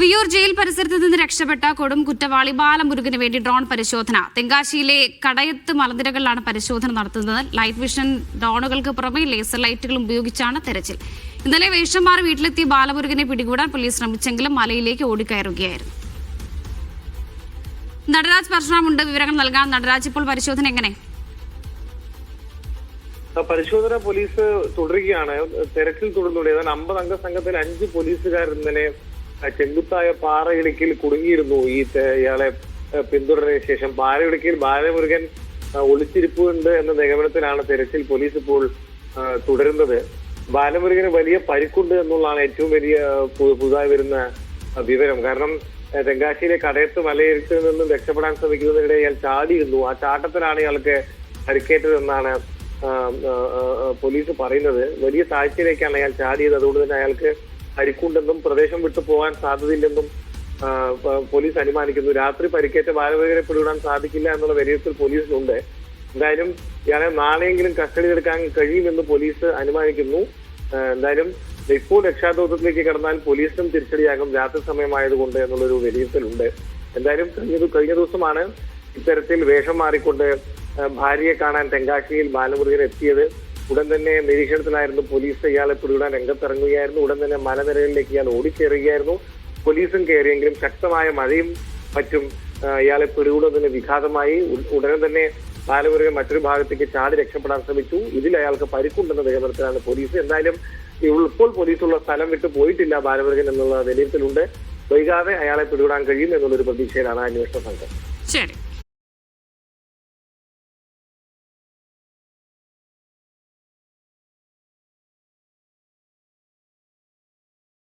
Viyyur jail പരിസരത്ത് നിന്ന് രക്ഷപ്പെട്ട കൊടും കുറ്റവാളി ബാലമുരുകന് വേണ്ടി ഡ്രോൺ പരിശോധന. തെങ്കാശിയിലെ കടയത്ത് മലനിരകളിലാണ് പരിശോധന നടത്തുന്നത്. ലൈറ്റ് വിഷൻ ഡ്രോണുകൾക്ക് പുറമെ ലേസർ ലൈറ്റുകളും ഉപയോഗിച്ചാണ് തെരച്ചിൽ. ഇന്നലെ വേഷം മാറി വീട്ടിലെത്തിയ ബാലമുരുകനെ പിടികൂടാൻ പോലീസ് ശ്രമിച്ചെങ്കിലും മലയിലേക്ക് ഓടിക്കയറുകയായിരുന്നു. നടരാജ് പരശുറാമുണ്ട് വിവരങ്ങൾ നൽകാൻ നടരാജ് ഇപ്പോൾ പരിശോധന എങ്ങനെ? പരിശോധന പോലീസ് തുടരുകയാണ്. തെരച്ചിൽ തുടർന്നുകൊണ്ട് അമ്പത് അംഗ സംഘത്തിൽ അഞ്ച് പോലീസുകാർ ഇന്നലെ ചെങ്കുത്തായ പാറയിടുക്കിൽ കുടുങ്ങിയിരുന്നു ഈ ഇയാളെ പിന്തുടരുന്ന ശേഷം. പാറയിടുക്കിൽ ബാലമുരുകൻ ഒളിച്ചിരിപ്പുണ്ട് എന്ന നിഗമനത്തിലാണ് തെരച്ചിൽ പോലീസ് ഇപ്പോൾ തുടരുന്നത്. ബാലമുരുകന് വലിയ പരിക്കുണ്ട് എന്നുള്ളതാണ് ഏറ്റവും വലിയ പുതുതായി വരുന്ന വിവരം. കാരണം തെങ്കാശിയിലെ കടയത്ത് മലയിരുത്തിൽ നിന്നും രക്ഷപ്പെടാൻ ശ്രമിക്കുന്നതിനിടെ ഇയാൾ ചാടിയിരുന്നു. ആ ചാട്ടത്തിലാണ് ഇയാൾക്ക് പരിക്കേറ്റതെന്നാണ് പോലീസ് പറയുന്നത്. വലിയ താഴ്ചയിലേക്കാണ് അയാൾ ചാടിയത്. അതുകൊണ്ട് തന്നെ അയാൾക്ക് പരിക്കുണ്ടെന്നും പ്രദേശം വിട്ടു പോകാൻ സാധ്യതയില്ലെന്നും പോലീസ് അനുമാനിക്കുന്നു. രാത്രി പരിക്കേറ്റ ബാലവേഗനെ പിടികൂടാൻ സാധിക്കില്ല എന്നുള്ള വിലയിരുത്തൽ പോലീസിനുണ്ട്. എന്തായാലും ഇയാളെ നാളെയെങ്കിലും കസ്റ്റഡിയിലെടുക്കാൻ കഴിയുമെന്ന് പോലീസ് അനുമാനിക്കുന്നു. എന്തായാലും ഇപ്പോൾ രക്ഷാദൌത്യത്തിലേക്ക് കടന്നാൽ പോലീസിനും തിരിച്ചടിയാകും രാത്രി സമയമായതുകൊണ്ട് എന്നുള്ളൊരു വിലയിരുത്തലുണ്ട്. എന്തായാലും കഴിഞ്ഞ കഴിഞ്ഞ ദിവസമാണ് ഇത്തരത്തിൽ വേഷം മാറിക്കൊണ്ട് ഭാര്യയെ കാണാൻ തെങ്കാശിയിൽ ബാലമുരുകൻ എത്തിയത്. ഉടൻ തന്നെ നിരീക്ഷണത്തിലായിരുന്നു പോലീസ്. ഇയാളെ പിടികൂടാൻ രംഗത്തിറങ്ങുകയായിരുന്നു. ഉടൻ തന്നെ മലനിരകളിലേക്ക് ഇയാൾ ഓടിക്കേറുകയായിരുന്നു പോലീസും കയറിയെങ്കിലും ശക്തമായ മഴയും മറ്റും ഇയാളെ പിടികൂടുന്നതിന് വിഘാതമായി. ഉടനെ തന്നെ ബാലമുരുകൻ മറ്റൊരു ഭാഗത്തേക്ക് ചാടി രക്ഷപ്പെടാൻ ശ്രമിച്ചു. ഇതിൽ അയാൾക്ക് പരിക്കുണ്ടെന്ന നിഗമനത്തിലാണ് പോലീസ്. എന്തായാലും ഇപ്പോൾ പോലീസുള്ള സ്ഥലം വിട്ട് പോയിട്ടില്ല ബാലമുരുകൻ എന്നുള്ള വിലയിരുത്തലുണ്ട് വൈകാതെ അയാളെ പിടികൂടാൻ കഴിയും എന്നുള്ളൊരു പ്രതീക്ഷയിലാണ് അന്വേഷണ സംഘം. ശരി.